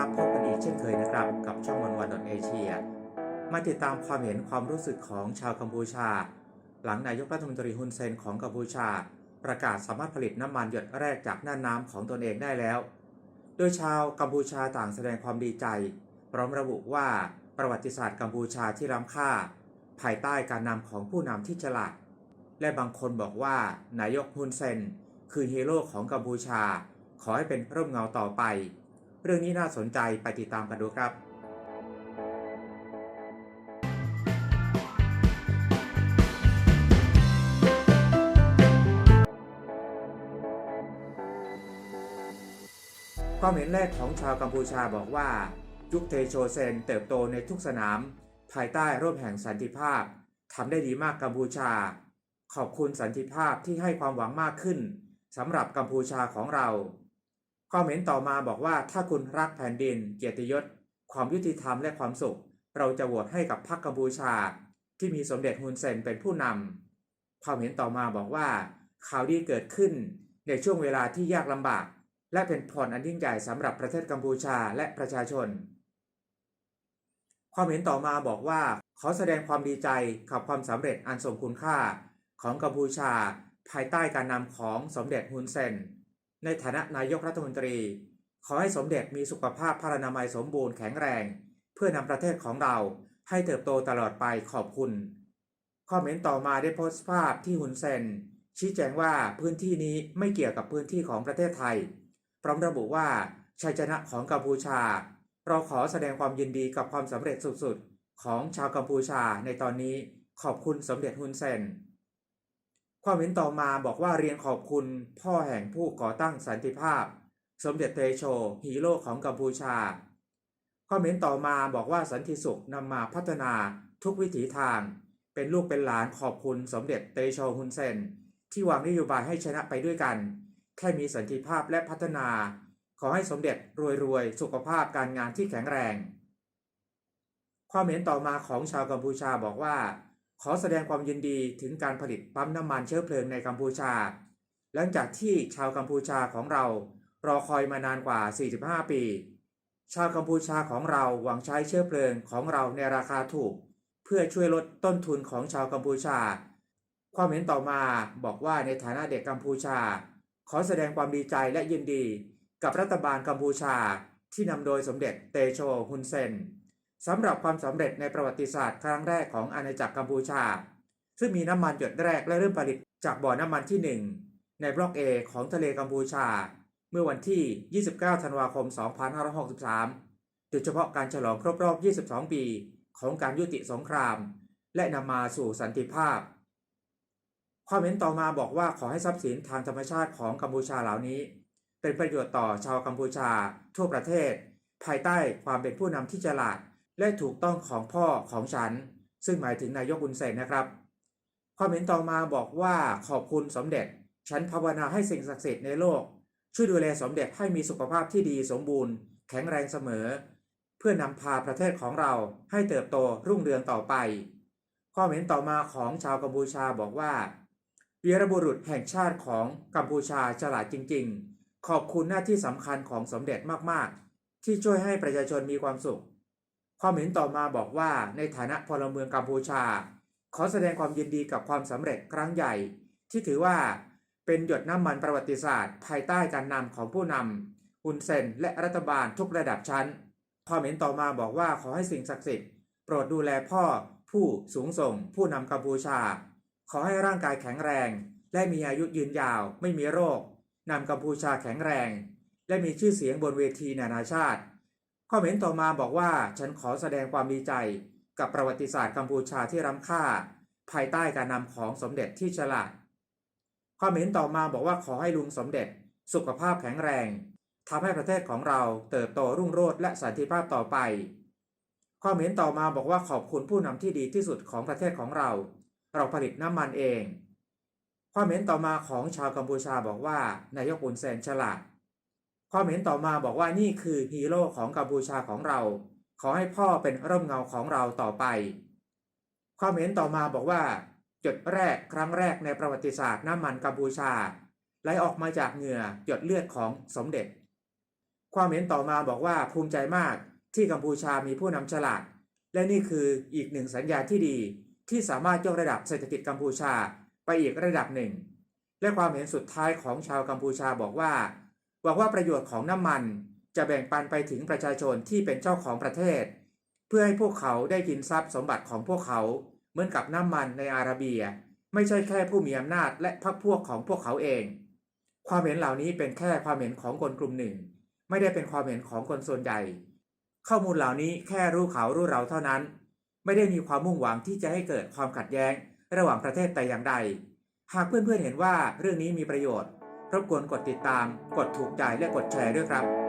รับพบกันอีกเช่นเคยนะครับ กับช่องวันวันดอทเอเชียมาติดตามความเห็นความรู้สึกของชาวกัมพูชา หลังนายกรัฐมนตรีฮุนเซนของกัมพูชา ประกาศสามารถผลิตน้ำมันหยดแรกจากน่านน้ำของตนเองได้แล้ว โดยชาวกัมพูชาต่างแสดงความดีใจ พร้อมระบุว่าประวัติศาสตร์กัมพูชาที่ล้ำค่า ภายใต้การนำของผู้นำที่ฉลาด และบางคนบอกว่านายกฮุนเซน คือฮีโร่ของกัมพูชา ขอให้เป็นร่มเงาต่อไป เรื่องนี้น่าสนใจไปติดตามกันดูครับความเห็นแรกของชาวกัมพูชาบอกว่ายุคเทโชเซนเติบโตในทุกสนาม ภายใต้ร่มแห่งสันติภาพทำได้ดีมากกัมพูชา ขอบคุณสันติภาพที่ให้ความหวังมากขึ้นสำหรับกัมพูชาของเรา ความเห็นต่อมาบอกว่าถ้าคุณรักแผ่นดิน เกียรติยศ ความยุติธรรมและความสุข เราจะโหวตให้กับพรรคกัมพูชา ที่มีสมเด็จฮุนเซนเป็นผู้นำความเห็นต่อมาบอกว่า ข่าวดีเกิดขึ้นในช่วงเวลาที่ยากลำบาก และเป็นพรอันยิ่งใหญ่สำหรับประเทศกัมพูชาและประชาชน ความเห็นต่อมาบอกว่าขอแสดงความดีใจกับความสำเร็จอันทรงคุณค่า ของกัมพูชา ภายใต้การนำของสมเด็จฮุนเซน ในฐานะนายกรัฐมนตรี ขอให้สมเด็จมีสุขภาพพลานามัยสมบูรณ์แข็งแรง เพื่อนำประเทศของเราให้เติบโตตลอดไปขอบคุณความเห็นต่อมาได้โพสต์ภาพที่ฮุนเซนชี้แจงว่าพื้นที่นี้ไม่เกี่ยวกับพื้นที่ของประเทศไทย พร้อมระบุว่าชัยชนะของกัมพูชา เราขอแสดงความยินดีกับความสำเร็จสุดๆ ของชาวกัมพูชาในตอนนี้ขอบคุณสมเด็จฮุนเซน ความเห็นต่อมาบอกว่าเรียนขอบคุณพ่อแห่งผู้ก่อตั้งสันติภาพ สมเด็จเตโช ฮีโร่ของกัมพูชา ความเห็นต่อมาบอกว่าสันติสุขนำมาพัฒนาทุกวิถีทาง เป็นลูกเป็นหลานขอบคุณสมเด็จเตโชฮุนเซน ที่วางนโยบายให้ชนะไปด้วยกัน แค่มีสันติภาพและพัฒนา ขอให้สมเด็จรวยๆ สุขภาพการงานที่แข็งแรง ความเห็นต่อมาของชาวกัมพูชาบอกว่า ขอแสดงความยินดีถึงการผลิตปั๊มน้ำมันเชื้อเพลิงในกัมพูชา หลังจากที่ชาวกัมพูชาของเรารอคอยมานานกว่า 45 ปี ชาวกัมพูชาของเราหวังใช้เชื้อเพลิงของเราในราคาถูก เพื่อช่วยลดต้นทุนของชาวกัมพูชา ความเห็นต่อมาบอกว่าในฐานะเด็กกัมพูชา ขอแสดงความดีใจและยินดี กับรัฐบาลกัมพูชาที่นำโดยสมเด็จเตโชฮุนเซน สำหรับความสำเร็จในประวัติศาสตร์ครั้งแรกของอาณาจักรกัมพูชา ซึ่งมีน้ำมันหยดแรกและเริ่มผลิตจากบ่อน้ำมันที่ 1 ในบล็อก A ของทะเลกัมพูชา เมื่อวันที่ 29 ธันวาคม 2563 โดยเฉพาะการฉลองครบรอบ 22 ปีของการยุติสงคราม และนำมาสู่สันติภาพ ความเห็นต่อมาบอกว่าขอให้ทรัพย์สินทางธรรมชาติของกัมพูชาเหล่านี้ เป็นประโยชน์ต่อชาวกัมพูชา ทั่วประเทศ ภายใต้ความเป็นผู้นำที่ฉลาด และถูกต้องของพ่อของฉัน ซึ่งหมายถึงนายกบุญเซนนะครับความเห็นต่อมาบอกว่าขอบคุณสมเด็จ ฉันภาวนาให้สิ่งศักดิ์สิทธิ์ในโลก ช่วยดูแลสมเด็จให้มีสุขภาพที่ดีสมบูรณ์ แข็งแรงเสมอ เพื่อนำพาประเทศของเราให้เติบโตรุ่งเรืองต่อไปความเห็นต่อมาของชาวกัมพูชาบอกว่าวีรบุรุษแห่งชาติของกัมพูชาฉลาดจริง ๆ ขอบคุณหน้าที่สำคัญของสมเด็จมากๆ ที่ช่วยให้ประชาชนมีความสุข ความเห็นต่อมาบอกว่าในฐานะพลเมืองกัมพูชา ขอแสดงความยินดีกับความสำเร็จครั้งใหญ่ ที่ถือว่าเป็นหยดน้ำมันประวัติศาสตร์ ภายใต้การนำของผู้นำฮุนเซนและรัฐบาลทุกระดับชั้น ความเห็นต่อมาบอกว่าขอให้สิ่งศักดิ์สิทธิ์โปรดดูแลพ่อ ผู้สูงส่ง ผู้นำกัมพูชา ขอให้ร่างกายแข็งแรง และมีอายุยืนยาว ไม่มีโรคนำกัมพูชาแข็งแรง และมีชื่อเสียงบนเวทีนานาชาติ ความเห็นต่อมาบอกว่าฉันขอแสดงความดีใจกับประวัติศาสตร์กัมพูชาที่ล้ำค่า ภายใต้การนำของสมเด็จที่ฉลาดความเห็นต่อมาบอกว่าขอให้ลุงสมเด็จ สุขภาพแข็งแรงทำให้ประเทศของเราเติบโตรุ่งโรจน์และสันติภาพต่อไปความเห็นต่อมาบอกว่าขอบคุณผู้นำที่ดีที่สุดของประเทศของเรา เราผลิตน้ำมันเองความเห็นต่อมาของชาวกัมพูชาบอกว่านายกอุนเซนฉลาด ความเห็นต่อมาบอกว่านี่คือฮีโร่ของกัมพูชาของเรา ขอให้พ่อเป็นร่มเงาของเราต่อไป ความเห็นต่อมาบอกว่าหยดแรกครั้งแรกในประวัติศาสตร์น้ำมันกัมพูชาไหลออกมาจากเหงื่อหยดเลือดของสมเด็จ ความเห็นต่อมาบอกว่าภูมิใจมากที่กัมพูชามีผู้นำฉลาด และนี่คืออีกหนึ่งสัญญาณที่ดี ที่สามารถยกระดับเศรษฐกิจกัมพูชาไปอีกระดับหนึ่ง และความเห็นสุดท้ายของชาวกัมพูชาบอกว่า หวังว่าประโยชน์ของน้ำมันจะแบ่งปันไปถึงประชาชนที่เป็นเจ้าของประเทศ เพื่อให้พวกเขาได้กินทรัพย์สมบัติของพวกเขา เหมือนกับน้ำมันในอาระเบีย ไม่ใช่แค่ผู้มีอำนาจและพรรคพวกของพวกเขาเอง ความเห็นเหล่านี้เป็นแค่ความเห็นของคนกลุ่มหนึ่ง ไม่ได้เป็นความเห็นของคนส่วนใหญ่ ข้อมูลเหล่านี้แค่รู้เขารู้เราเท่านั้น ไม่ได้มีความมุ่งหวังที่จะให้เกิดความขัดแย้ง ระหว่างประเทศแต่อย่างใด หากเพื่อนๆเห็นว่าเรื่องนี้มีประโยชน์ รบกวนกดติดตาม กดถูกใจและกดแชร์ด้วยครับ